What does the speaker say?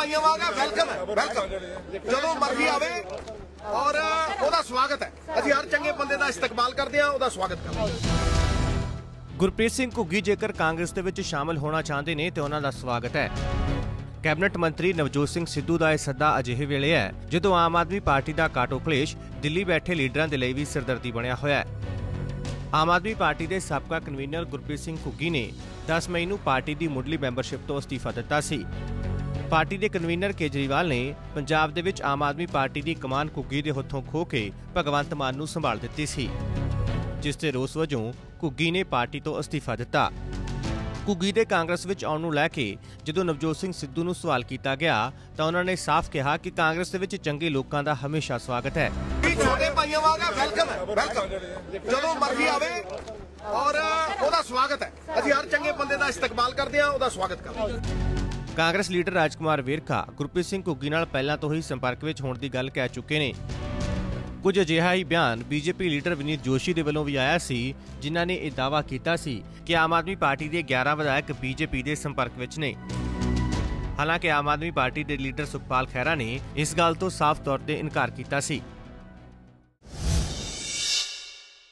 ਭਾਈਆਂ ਵਾਂਗਾ ਵੈਲਕਮ ਹੈ ਵੈਲਕਮ ਜਦੋਂ ਮਰਜ਼ੀ ਆਵੇ, ਔਰ, ਉਹਦਾ ਸਵਾਗਤ ਹੈ। ਅਸੀਂ ਹਰ ਚੰਗੇ ਬੰਦੇ ਦਾ ਇਸਤਕਬਾਲ ਕਰਦੇ ਹਾਂ, ਉਹਦਾ ਸਵਾਗਤ ਕਰਦੇ ਹਾਂ। ਗੁਰਪ੍ਰੀਤ ਸਿੰਘ ਘੁੱਗੀ ਜੇਕਰ ਕਾਂਗਰਸ ਦੇ ਵਿੱਚ ਸ਼ਾਮਲ ਹੋਣਾ ਚਾਹੁੰਦੇ ਨੇ, ਤੇ ਉਹਨਾਂ ਦਾ ਸਵਾਗਤ ਹੈ। ਕੈਬਨਿਟ ਮੰਤਰੀ ਨਵਜੋਤ ਸਿੰਘ ਸਿੱਧੂ ਦਾ ਇਹ ਸੱਦਾ ਅਜਿਹੇ ਵੇਲੇ ਹੈ, ਜਦੋਂ ਆਮ ਆਦਮੀ ਪਾਰਟੀ ਦਾ ਕਾਟੋ ਕਲੇਸ਼ ਦਿੱਲੀ ਬੈਠੇ ਲੀਡਰਾਂ ਦੇ ਲਈ ਵੀ ਸਿਰਦਰਦੀ ਬਣਿਆ ਹੋਇਆ ਹੈ। ਆਮ ਆਦਮੀ ਪਾਰਟੀ ਦੇ ਸਾਬਕਾ ਕਨਵੀਨਰ ਗੁਰਪ੍ਰੀਤ ਸਿੰਘ ਘੁੱਗੀ ਨੇ 10 ਮਈ ਨੂੰ ਪਾਰਟੀ ਦੀ ਮੁੱਢਲੀ ਮੈਂਬਰਸ਼ਿਪ ਤੋਂ ਅਸਤੀਫਾ ਦਿੱਤਾ ਸੀ। ਪਾਰਟੀ ਦੇ ਕਨਵੀਨਰ ਕੇਜਰੀਵਾਲ ਨੇ ਪੰਜਾਬ ਦੇ ਵਿੱਚ ਆਮ ਆਦਮੀ ਪਾਰਟੀ ਦੀ ਕਮਾਨ ਘੁੱਗੀ ਦੇ ਹੱਥੋਂ ਖੋ ਕੇ ਭਗਵੰਤ ਮਾਨ ਨੂੰ ਸੰਭਾਲ ਦਿੱਤੀ ਸੀ, ਜਿਸ ਤੇ ਰੋਸ ਵਜੋਂ ਘੁੱਗੀ ਨੇ ਪਾਰਟੀ ਤੋਂ ਅਸਤੀਫਾ ਦਿੱਤਾ। ਘੁੱਗੀ ਦੇ ਕਾਂਗਰਸ ਵਿੱਚ ਆਉਣ ਨੂੰ ਲੈ ਕੇ ਜਦੋਂ ਨਵਜੋਤ ਸਿੰਘ ਸਿੱਧੂ ਨੂੰ ਸਵਾਲ ਕੀਤਾ ਗਿਆ, ਤਾਂ ਉਹਨਾਂ ਨੇ ਸਾਫ਼ ਕਿਹਾ ਕਿ ਕਾਂਗਰਸ ਦੇ ਵਿੱਚ ਚੰਗੇ ਲੋਕਾਂ ਦਾ ਹਮੇਸ਼ਾ ਸਵਾਗਤ ਹੈ। ਛੋਟੇ ਭਾਈਆਂ ਵਾਂਗਾ ਵੈਲਕਮ ਹੈ ਵੈਲਕਮ ਜਦੋਂ ਮਰਜ਼ੀ ਆਵੇ ਔਰ ਉਹਦਾ ਸਵਾਗਤ ਹੈ। ਅਸੀਂ ਹਰ ਚੰਗੇ ਬੰਦੇ ਦਾ ਇਸਤਕਬਾਲ ਕਰਦੇ ਹਾਂ, ਉਹਦਾ ਸਵਾਗਤ ਕਰਦੇ ਹਾਂ। ਕਾਂਗਰਸ ਲੀਡਰ ਰਾਜਕੁਮਾਰ ਵੇਰਖਾ ਗੁਰਪ੍ਰੀਤ ਸਿੰਘ ਘੁੱਗੀ ਨਾਲ ਪਹਿਲਾਂ ਤੋਂ ਹੀ ਸੰਪਰਕ ਵਿੱਚ ਹੋਣ ਦੀ ਗੱਲ ਕਹਿ ਚੁੱਕੇ ਨੇ। ਕੁਝ ਅਜਿਹਾ ਹੀ ਬਿਆਨ ਬੀਜੇਪੀ ਲੀਡਰ ਵਿਨੀਤ ਜੋਸ਼ੀ ਦੇ ਵੱਲੋਂ ਵੀ ਆਇਆ ਸੀ, ਜਿਨ੍ਹਾਂ ਨੇ ਇਹ ਦਾਅਵਾ ਕੀਤਾ ਸੀ ਕਿ ਆਮ ਆਦਮੀ ਪਾਰਟੀ ਦੇ 11 ਵਿਧਾਇਕ ਬੀਜੇਪੀ ਦੇ ਸੰਪਰਕ ਵਿੱਚ ਨੇ। ਹਾਲਾਂਕਿ ਆਮ ਆਦਮੀ ਪਾਰਟੀ ਦੇ ਲੀਡਰ ਸੁਖਪਾਲ ਖਹਿਰਾ ਨੇ ਇਸ ਗੱਲ ਤੋਂ ਸਾਫ਼ ਤੌਰ ਤੇ ਇਨਕਾਰ ਕੀਤਾ ਸੀ।